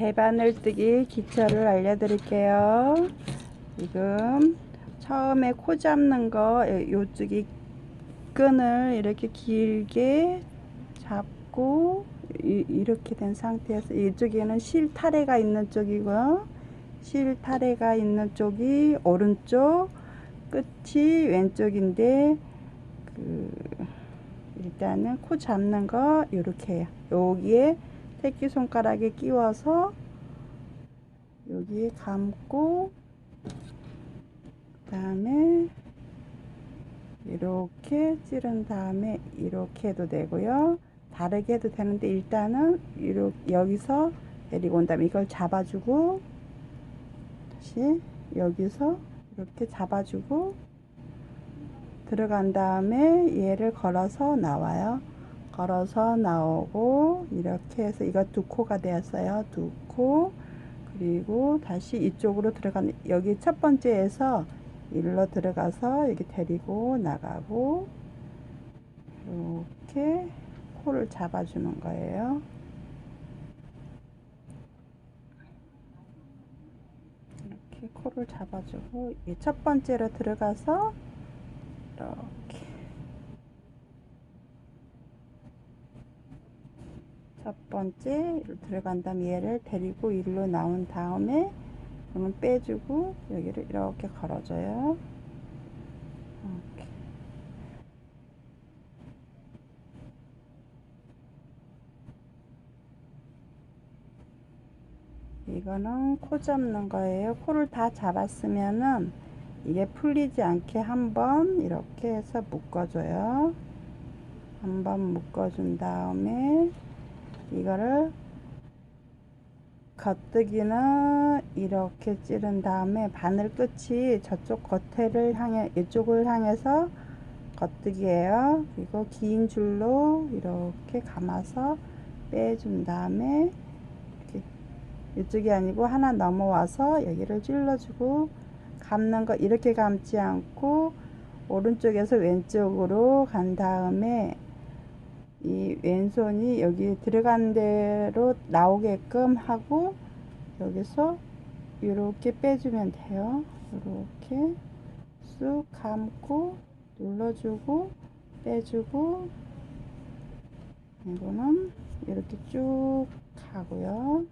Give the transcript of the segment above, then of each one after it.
대바늘 뜨기 기초를 알려드릴게요. 지금 처음에 코 잡는 거 요쪽이 끈을 이렇게 길게 잡고 이, 이렇게 된 상태에서 이쪽에는 실 타래가 있는 쪽이고요. 실 타래가 있는 쪽이 오른쪽 끝이 왼쪽인데 그 일단은 코 잡는 거 이렇게 해요. 여기에 새끼 손가락에 끼워서 여기에 감고 그 다음에 이렇게 찌른 다음에 이렇게 해도 되고요. 다르게 해도 되는데 일단은 이렇게 여기서 내리고 온 다음에 이걸 잡아주고 다시 여기서 이렇게 잡아주고 들어간 다음에 얘를 걸어서 나와요. 걸어서 나오고 이렇게 해서 이거 두 코가 되었어요. 두 코. 그리고 다시 이쪽으로 들어가는 여기 첫 번째에서 일로 들어가서 여기 데리고 나가고 이렇게 코를 잡아주는 거예요. 이렇게 코를 잡아주고 이첫 번째로 들어가서 이렇게 첫 번째 들어간 다음에 얘를 데리고 일로 나온 다음에 그러면 빼주고 여기를 이렇게 걸어줘요. 이거는 코 잡는 거예요. 코를 다 잡았으면은 이게 풀리지 않게 한번 이렇게 해서 묶어줘요. 한번 묶어준 다음에 이거를 겉뜨기는 이렇게 찌른 다음에 바늘 끝이 저쪽 겉에를 향해 이쪽을 향해서 겉뜨기예요. 그리고 긴 줄로 이렇게 감아서 빼준 다음에 이렇게 이쪽이 아니고 하나 넘어와서 여기를 찔러주고 감는 거 이렇게 감지 않고 오른쪽에서 왼쪽으로 간 다음에 이 왼손이 여기 들어간 대로 나오게끔 하고 여기서 이렇게 빼주면 돼요. 이렇게 쑥 감고 눌러주고 빼주고 이거는 이렇게 쭉 가고요.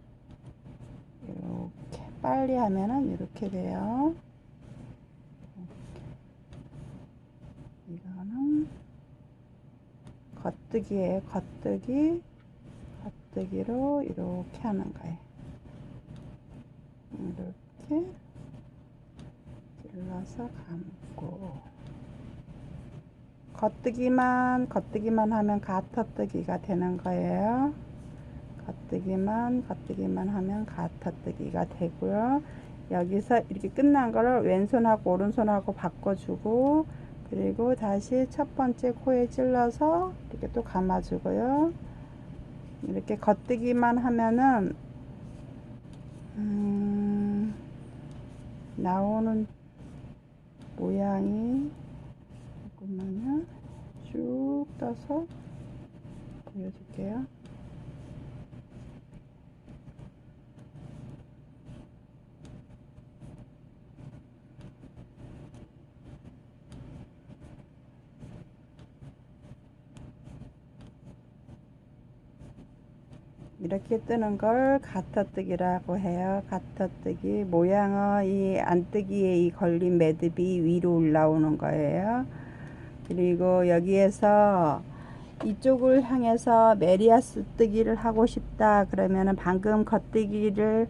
이렇게 빨리 하면은 이렇게 돼요. 이거는 겉뜨기예요. 겉뜨기, 겉뜨기로 이렇게 하는 거예요. 이렇게 찔러서 감고 겉뜨기만 겉뜨기만 하면 가터뜨기가 되는 거예요. 겉뜨기만 겉뜨기만 하면 가터뜨기가 되고요. 여기서 이렇게 끝난 거를 왼손하고 오른손하고 바꿔주고 그리고 다시 첫 번째 코에 찔러서 이렇게 또 감아주고요. 이렇게 겉뜨기만 하면은 음, 나오는 모양이 잠깐만요. 쭉 떠서 보여줄게요. 이렇게 뜨는 걸 가터뜨기라고 해요. 가터뜨기 모양은 이 안뜨기에 이 걸린 매듭이 위로 올라오는 거예요. 그리고 여기에서 이쪽을 향해서 메리아스 뜨기를 하고 싶다 그러면은 방금 겉뜨기를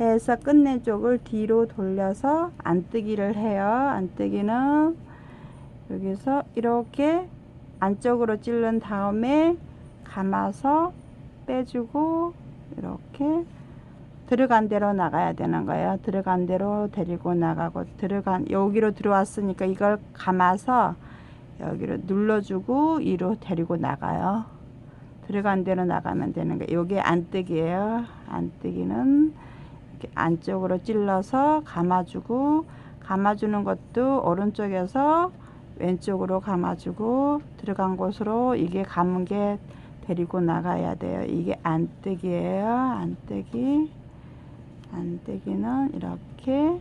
해서 끝낸 쪽을 뒤로 돌려서 안뜨기를 해요. 안뜨기는 여기서 이렇게 안쪽으로 찌른 다음에 감아서 빼주고 이렇게 들어간 대로 나가야 되는 거예요. 들어간 대로 데리고 나가고 들어간 여기로 들어왔으니까 이걸 감아서 여기로 눌러주고 이로 데리고 나가요. 들어간 대로 나가면 되는 거예요. 요게 안뜨기예요. 안뜨기는 이렇게 안쪽으로 찔러서 감아주고 감아주는 것도 오른쪽에서 왼쪽으로 감아주고 들어간 곳으로 이게 감은 게 데리고 나가야 돼요. 이게 안뜨기예요. 안뜨기. 안뜨기는 이렇게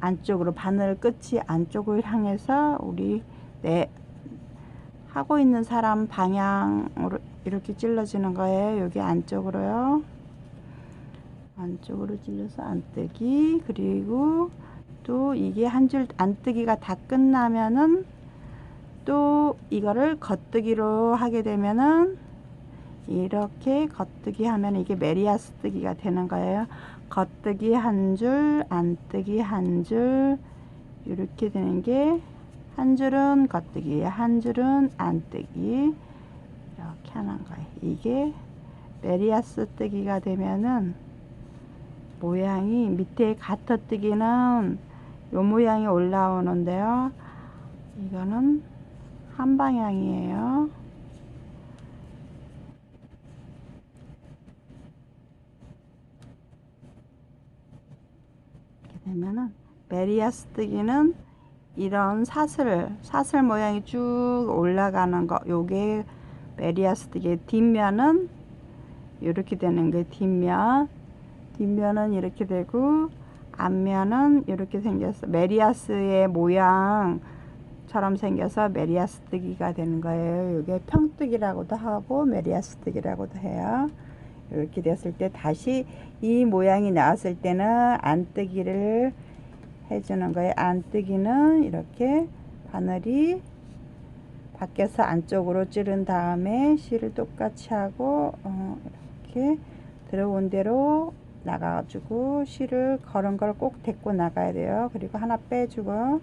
안쪽으로 바늘 끝이 안쪽을 향해서 우리 내 하고 있는 사람 방향으로 이렇게 찔러지는 거예요. 여기 안쪽으로요. 안쪽으로 찔러서 안뜨기 그리고 또 이게 한 줄 안뜨기가 다 끝나면은 또 이거를 겉뜨기로 하게 되면은 이렇게 겉뜨기 하면 이게 메리아스 뜨기가 되는 거예요. 겉뜨기 한 줄, 안뜨기 한 줄, 이렇게 되는 게 한 줄은 겉뜨기, 한 줄은 안뜨기 이렇게 하는 거예요. 이게 메리아스 뜨기가 되면은 모양이 밑에 가터 뜨기는 요 모양이 올라오는데요. 이거는 한 방향이에요. 이렇게 되면은 메리아스 뜨기는 이런 사슬 사슬 모양이 쭉 올라가는 거 요게 메리아스 뜨기 뒷면은 이렇게 되는 게 뒷면. 뒷면은 이렇게 되고 앞면은 이렇게 생겼어. 메리아스의 모양 처럼 생겨서 메리아스 뜨기가 되는 거예요 이게 평뜨기라고도 하고 메리아스 뜨기라고도 해요 이렇게 됐을 때 다시 이 모양이 나왔을 때는 안뜨기를 해주는 거예요. 안뜨기는 이렇게 바늘이 밖에서 안쪽으로 찌른 다음에 실을 똑같이 하고 어, 이렇게 들어온 대로 나가가지고 실을 걸은 걸 꼭 데리고 나가야 돼요. 그리고 하나 빼주고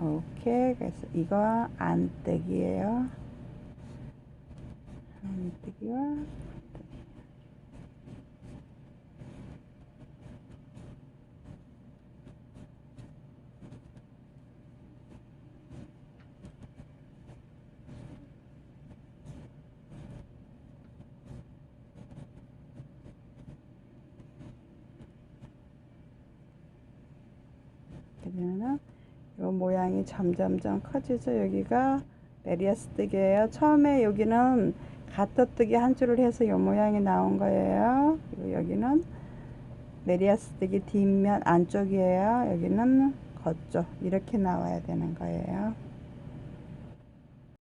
이렇게 그래서 이거 안뜨기예요. 안뜨기와 그러면은 요 모양이 점점점 커지죠. 여기가 메리아스 뜨기예요. 처음에 여기는 가터뜨기 한 줄을 해서 요 모양이 나온 거예요. 그리고 여기는 메리아스 뜨기 뒷면 안쪽이에요. 여기는 겉쪽 이렇게 나와야 되는 거예요.